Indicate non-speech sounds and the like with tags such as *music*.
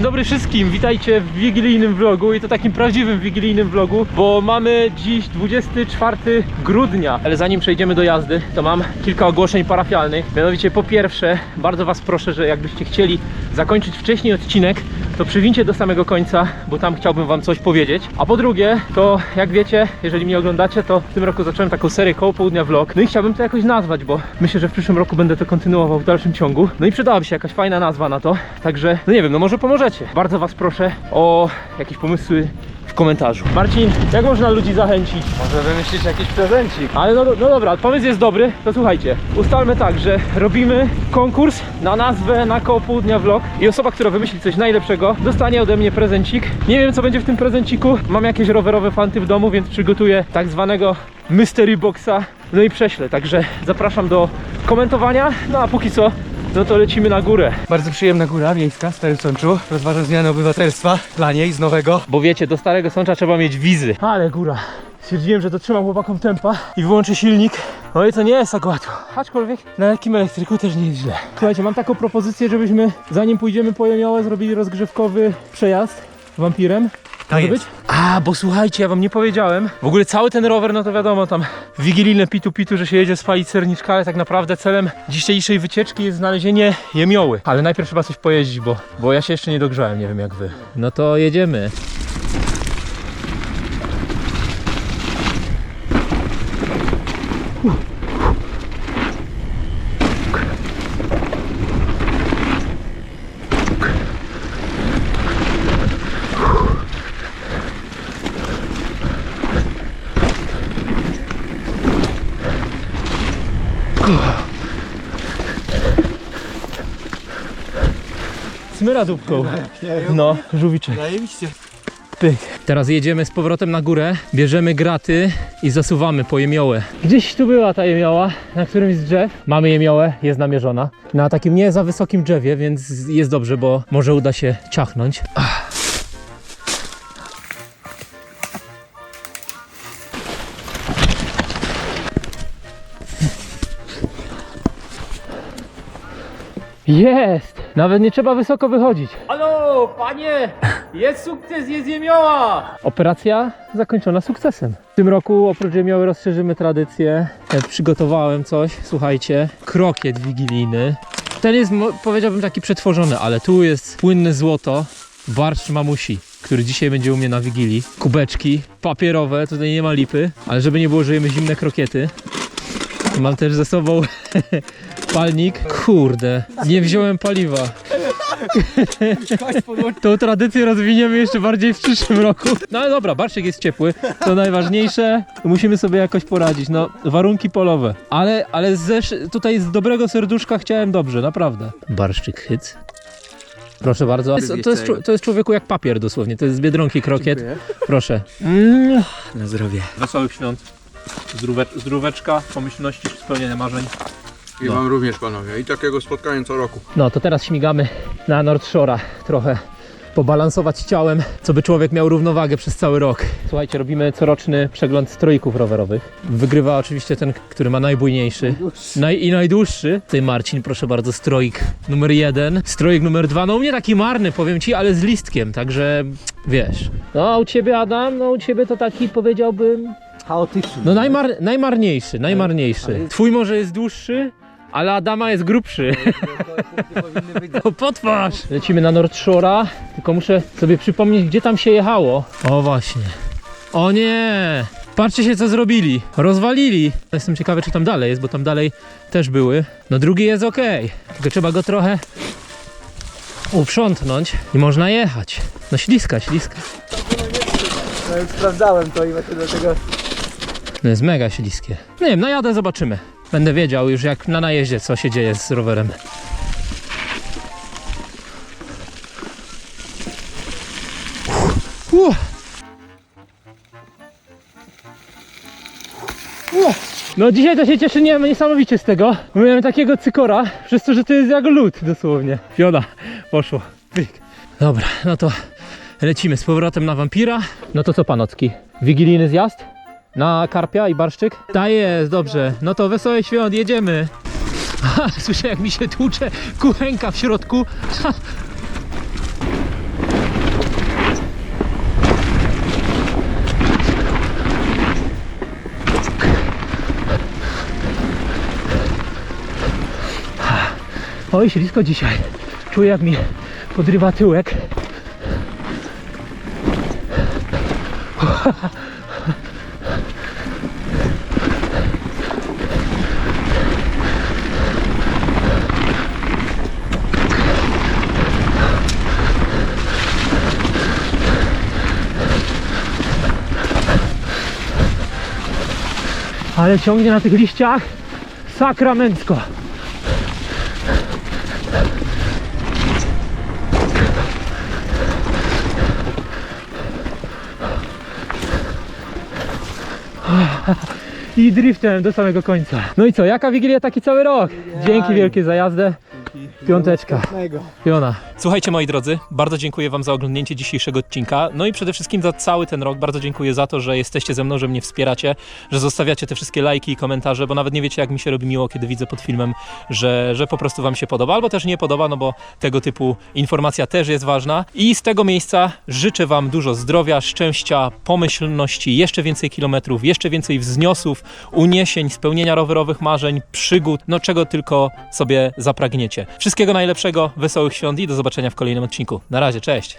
Dzień dobry wszystkim, witajcie w wigilijnym vlogu i to takim prawdziwym wigilijnym vlogu, bo mamy dziś 24 grudnia, ale zanim przejdziemy do jazdy, to mam kilka ogłoszeń parafialnych. Mianowicie po pierwsze, bardzo Was proszę, że jakbyście chcieli zakończyć wcześniej odcinek, to przywincie do samego końca, bo tam chciałbym Wam coś powiedzieć. A po drugie, to jak wiecie, jeżeli mnie oglądacie, to w tym roku zacząłem taką serię koło południa vlog. No i chciałbym to jakoś nazwać, bo myślę, że w przyszłym roku będę to kontynuował w dalszym ciągu. No i przydałaby się jakaś fajna nazwa na to. Także, no nie wiem, no może pomożecie. Bardzo Was proszę o jakieś pomysły w komentarzu. Marcin, jak można ludzi zachęcić? Może wymyślić jakiś prezencik. Ale no, no dobra, pomysł jest dobry, to słuchajcie. Ustalmy tak, że robimy konkurs na nazwę na koło południa vlog i osoba, która wymyśli coś najlepszego, dostanie ode mnie prezencik. Nie wiem co będzie w tym prezenciku. Mam jakieś rowerowe fanty w domu, więc przygotuję tak zwanego mystery boxa. No i prześlę, także zapraszam do komentowania. No a póki co, no to lecimy na górę. Bardzo przyjemna góra miejska w Starym Sączu. Rozważam zmianę obywatelstwa dla niej z nowego. Bo wiecie, do Starego Sącza trzeba mieć wizy. Ale góra. Stwierdziłem, że dotrzymam chłopakom tempa i wyłączę silnik. No i to nie jest tak łatwo. Aczkolwiek na lekkim elektryku też nie jest źle. Słuchajcie, mam taką propozycję, żebyśmy zanim pójdziemy po Jemiołę zrobili rozgrzewkowy przejazd wampirem. Może jest. być? A, bo słuchajcie, ja wam nie powiedziałem. W ogóle cały ten rower, no to wiadomo, tam wigilijne pitu-pitu, że się jedzie spalić serniczka, ale tak naprawdę celem dzisiejszej wycieczki jest znalezienie jemioły. Ale najpierw trzeba coś pojeździć, bo, bo ja się jeszcze nie dogrzałem, nie wiem jak wy. No to jedziemy. Smyra dupką. No, żółwiczek. Zajebiście. Pyk. Teraz jedziemy z powrotem na górę, bierzemy graty i zasuwamy po jemiołę. Gdzieś tu była ta jemioła, na którymś z drzew. Mamy jemiołę, jest namierzona. Na takim nie za wysokim drzewie, więc jest dobrze, bo może uda się ciachnąć. Ach. Jest! Nawet nie trzeba wysoko wychodzić. Halo, panie! Jest sukces, jest jemioła! Operacja zakończona sukcesem. W tym roku oprócz jemioły rozszerzymy tradycję. Przygotowałem coś, słuchajcie. Krokiet wigilijny. Ten jest, powiedziałbym, taki przetworzony, ale tu jest płynne złoto. Barszcz mamusi, który dzisiaj będzie u mnie na wigilii. Kubeczki papierowe, tutaj nie ma lipy, ale żeby nie było, że jemy zimne krokiety. Mam też ze sobą *laughs* palnik. Kurde, nie wziąłem paliwa. *laughs* Tą tradycję rozwiniemy jeszcze bardziej w przyszłym roku. No ale dobra, barszczyk jest ciepły, to najważniejsze. Musimy sobie jakoś poradzić. No, warunki polowe. Ale, ale ze, tutaj z dobrego serduszka chciałem dobrze, naprawdę. Barszczyk hyc. Proszę bardzo. To jest, to, jest, to jest człowieku jak papier dosłownie. To jest z Biedronki krokiet. Proszę. Mm. Na zdrowie. Wesołych świąt. Zdrówecz, zdróweczka, pomyślności, spełnienia marzeń. I No. wam również panowie. I takiego spotkania co roku. No to teraz śmigamy na North Shore'a trochę pobalansować ciałem, co by człowiek miał równowagę przez cały rok. Słuchajcie, robimy coroczny przegląd stroików rowerowych. Wygrywa oczywiście ten, który ma najbujniejszy naj, i najdłuższy. Tutaj Marcin, proszę bardzo, stroik numer jeden. Stroik numer dwa, no u mnie taki marny, powiem ci, ale z listkiem, także wiesz. No a u ciebie Adam, no u ciebie to taki powiedziałbym Chaotyczny. no najmar, najmarniejszy, najmarniejszy. Twój może jest dłuższy, ale Adama jest grubszy. O, potwarz! Lecimy na North Shore'a, tylko muszę sobie przypomnieć, gdzie tam się jechało. O właśnie. O nie! Patrzcie się, co zrobili. Rozwalili. Jestem ciekawy, czy tam dalej jest, bo tam dalej też były. No drugi jest ok. Tylko trzeba go trochę uprzątnąć i można jechać. No śliska, śliska. No już sprawdzałem to i właśnie dlatego... No jest mega śliskie. Nie wiem, najadę, zobaczymy. Będę wiedział już jak na najeździe, co się dzieje z rowerem. No dzisiaj to się cieszę nie, niesamowicie z tego. Miałem takiego cykora, przez to, że to jest jak lód dosłownie. Fiona, poszło. Pyk. Dobra, no to lecimy z powrotem na wampira. No to co panocki? Wigilijny zjazd? Na karpia i barszczyk? Ta jest, dobrze. No to wesołe świąt, jedziemy. *laughs* Słyszę jak mi się tłucze kuchenka w środku. Oj, ślisko dzisiaj. Czuję jak mi podrywa tyłek. *laughs* Ale ciągnie na tych liściach sakramencko. I driftem do samego końca. No i co, jaka Wigilia, taki cały rok. Dzięki wielkie za jazdę. Piąteczka. Piona. Słuchajcie moi drodzy, bardzo dziękuję wam za oglądnięcie dzisiejszego odcinka. No i przede wszystkim za cały ten rok. Bardzo dziękuję za to, że jesteście ze mną, że mnie wspieracie, że zostawiacie te wszystkie lajki i komentarze, bo nawet nie wiecie jak mi się robi miło, kiedy widzę pod filmem, że, że po prostu wam się podoba, albo też nie podoba, no bo tego typu informacja też jest ważna. I z tego miejsca życzę wam dużo zdrowia, szczęścia, pomyślności, jeszcze więcej kilometrów, jeszcze więcej wzniosów, uniesień, spełnienia rowerowych marzeń, przygód, no czego tylko sobie zapragniecie. Wszystkiego najlepszego, wesołych świąt i do zobaczenia w kolejnym odcinku. Na razie, cześć!